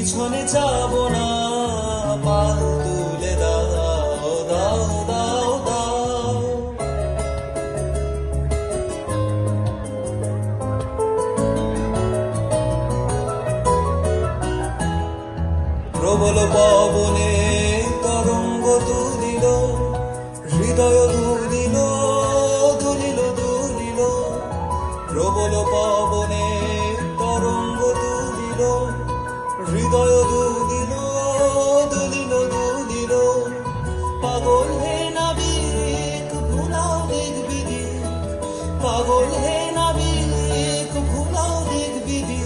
পিছনে যাব না পার তুলে দাও দাও দাও দাও। প্রবল পবনে তরঙ্গ তুলিল হৃদয় দুলিল দুলিল দুলিল। প্রবল পবনে তরঙ্গ তুলিল হৃদয় দুলিল দুলিল দুলিল পাগল হে নাবিক, ভুলাও দিক বিধি পাগল হে নাবিক, ভুলাও দিক বিধি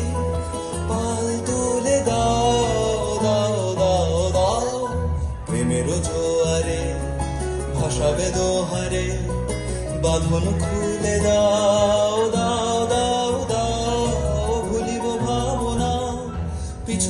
পাল তুলে দাও দাও দাও দাও। প্রেমের জোয়ারে ভাসাবে দোহারে, বাঁধন খুলে দাও।